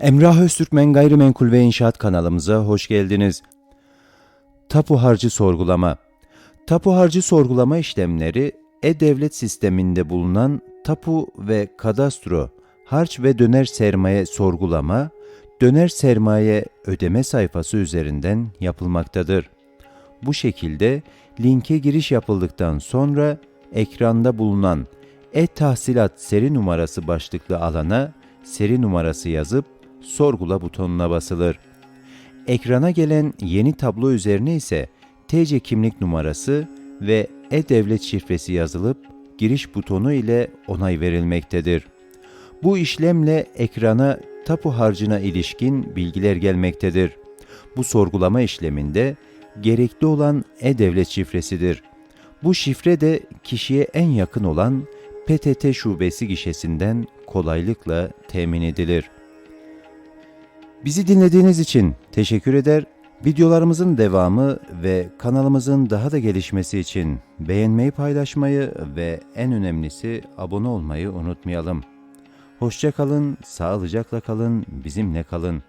Emrah Öztürkmen Gayrimenkul ve İnşaat kanalımıza hoş geldiniz. Tapu harcı sorgulama Tapu harcı sorgulama işlemleri e-devlet sisteminde bulunan tapu ve kadastro, harç ve döner sermaye sorgulama, döner sermaye ödeme sayfası üzerinden yapılmaktadır. Bu şekilde linke giriş yapıldıktan sonra ekranda bulunan e-tahsilat seri numarası başlıklı alana seri numarası yazıp sorgula butonuna basılır. Ekrana gelen yeni tablo üzerine ise TC kimlik numarası ve e-devlet şifresi yazılıp giriş butonu ile onay verilmektedir. Bu işlemle ekrana tapu harcına ilişkin bilgiler gelmektedir. Bu sorgulama işleminde gerekli olan e-devlet şifresidir. Bu şifre de kişiye en yakın olan PTT şubesi gişesinden kolaylıkla temin edilir. Bizi dinlediğiniz için teşekkür eder. Videolarımızın devamı ve kanalımızın daha da gelişmesi için beğenmeyi, paylaşmayı ve en önemlisi abone olmayı unutmayalım. Hoşça kalın, sağlıcakla kalın, bizimle kalın.